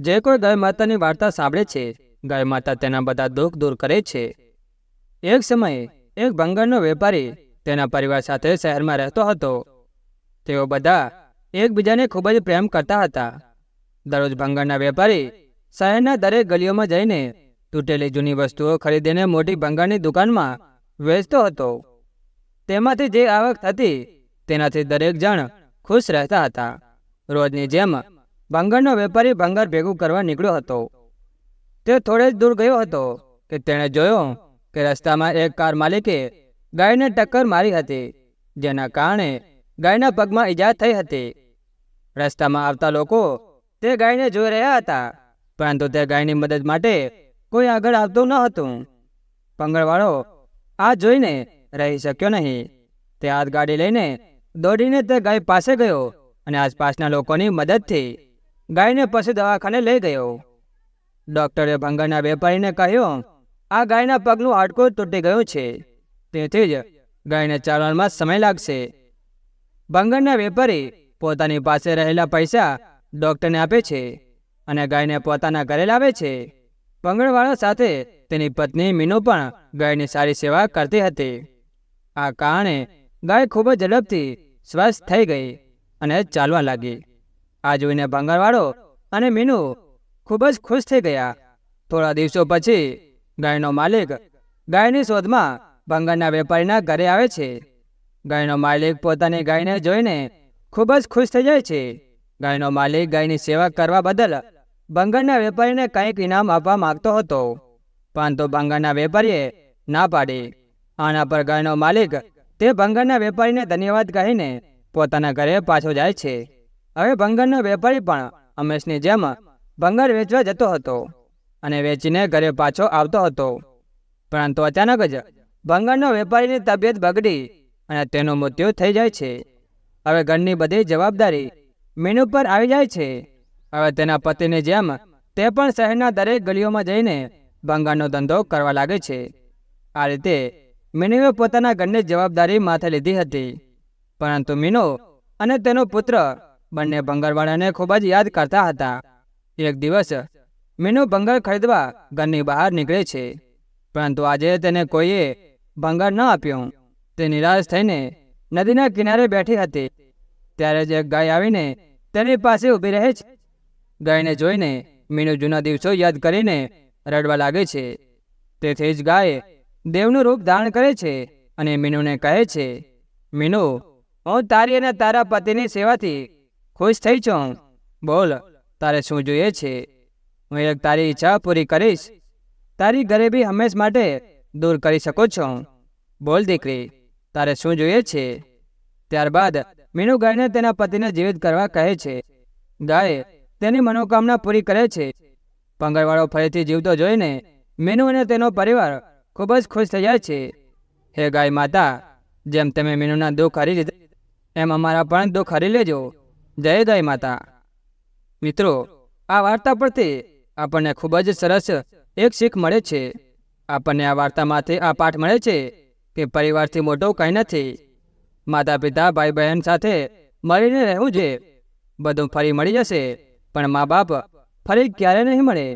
જે કોઈ ગાય માતાની વાર્તા સાંભળે છે, ગાય માતા તેના બધા દુઃખ દૂર કરે છે. એક સમયે એક ભંગારનો વેપારી તેના પરિવાર સાથે શહેરમાં રહેતો હતો. તેઓ બધા એકબીજાને ખૂબ જ પ્રેમ કરતા હતા. દરરોજ ભંગારના વેપારી શહેરના દરેક ગલીઓમાં જઈને તૂટેલી જૂની વસ્તુઓ ખરીદીને મોટી ભંગારની દુકાનમાં વેચતો હતો. તેમાંથી જે આવક થતી તેનાથી દરેક જણ ખુશ રહેતા હતા. રોજની જેમ ભંગારનો વેપારી ભંગાર ભેગું કરવા નીકળ્યો હતો. તે થોડે જ દૂર ગયો હતો કે તેણે જોયો કે રસ્તામાં એક કાર માલિકે ગાયને ટક્કર મારી હતી, જેના કારણે ગાયના પગમાં ઈજા થઈ હતી. રસ્તામાં આવતા લોકો તે ગાયને જોઈ રહ્યા હતા, પરંતુ તે ગાયની મદદ માટે કોઈ આગળ આવતું ન હતું. પંગળવાળો આ જોઈને રહી શક્યો નહીં. તે હાથ ગાડી લઈને દોડીને તે ગાય પાસે ગયો અને આસપાસના લોકોની મદદથી ગાયને પશુ દવાખાને લઈ ગયો. ડૉક્ટરે ભંગારના વેપારીને કહ્યું, આ ગાયના પગનું હાડકું તૂટી ગયું છે. તેથી જ ગાયને ચાલવામાં સમય લાગશે. ભંગારના વેપારી પોતાની પાસે રહેલા પૈસા ડૉક્ટરને આપે છે અને ગાયને પોતાના ઘરે લાવે છે. પંગળવાળા સાથે તેની પત્ની મીનુ પણ ગાયની સારી સેવા કરતી હતી. આ કારણે ગાય ખૂબ જ ઝડપથી સ્વસ્થ થઈ ગઈ અને ચાલવા લાગી. આ જોઈને ભંગારવાળો અને મીનુ ખૂબ જ ખુશ થઈ ગયા. થોડા દિવસો પછી ગાયનો માલિક ગાયની શોધમાં ભંગારના વેપારીના ઘરે આવે છે. ગાયનો માલિક પોતાની ગાયને જોઈને ખૂબ જ ખુશ થઈ જાય છે. ગાયનો માલિક ગાયની સેવા કરવા બદલ ભંગારના વેપારીને કંઈક ઇનામ આપવા માંગતો હતો પરંતુ ભંગારના વેપારીએ ના પાડી. આના પર ગાયનો માલિક તે ભંગારના વેપારીને ધન્યવાદ કહીને પોતાના ઘરે પાછો જાય છે. હવે ભંગરનો વેપારી પણ હંમેશની જેમ ભંગર વેચવા જતો હતો અને વેચીને ઘરે પાછો આવતો હતો. પરંતુ અચાનક જ ભંગરનો વેપારીની તબિયત બગડી અને તેનું મૃત્યુ થઈ જાય છે. હવે ઘરની બધી જવાબદારી મીનુ પર આવી જાય છે. હવે તેના પતિની જેમ તે પણ શહેરના દરેક ગલીઓમાં જઈને ભંગારનો ધંધો કરવા લાગે છે. આ રીતે મીનુએ પોતાના ઘરની જવાબદારી માથે લીધી હતી. પરંતુ મીનુ અને તેનો પુત્ર બંને બંગાળવાળાને ખૂબ જ યાદ કરતા હતા. એક દિવસ, મીનુ બંગાળ ખરીદવા ઘરની બહાર નીકળે છે, પરંતુ આજે તેને કોઈએ ભંગાર ન આપ્યું. તે નિરાશ થઈને નદીના કિનારે બેઠી હતી. ત્યારે જ એક ગાય આવીને તેની પાસે ઊભી રહે છે. ગાયને જોઈને મીનુ જૂના દિવસો યાદ કરીને રડવા લાગે છે. તેથી જ ગાય દેવનું રૂપ ધારણ કરે છે અને મીનુને કહે છે, મીનુ, હું તારી અને તારા પતિની સેવાથી ખુશ થઈ છું બોલ, તારે શું જોઈએ છે? હું એક તારી ઈચ્છા પૂરી કરીશ. તારી ગરીબી હંમેશ માટે દૂર કરી શકો છો. બોલ દીકરી, તારે શું જોઈએ છે? ત્યારબાદ, મીનુ ગાયને તેના પતિને જીવિત કરવા કહે છે. ગાય, તેની મનોકામના પૂરી કરે છે. પંગળવાળો ફરીથી જીવતો જોઈને મીનુ અને તેનો પરિવાર ખૂબ જ ખુશ થઈ જાય છે. હે ગાય માતા, જેમ તમે મીનુના દુઃખ હરી લીધા, એમ અમારા પણ દુઃખ હરી લેજો. જય દય માતા. મિત્રો, આ વાર્તા પરથી આપણને ખૂબ જ સરસ એક શીખ મળે છે. આપણને આ વાર્તામાંથી આ પાઠ મળે છે કે પરિવારથી મોટો કંઈ નથી. માતા પિતા ભાઈ બહેન સાથે મળીને રહેવું છે. બધું ફરી મળી જશે, પણ મા બાપ ફરી ક્યારે નહીં મળે?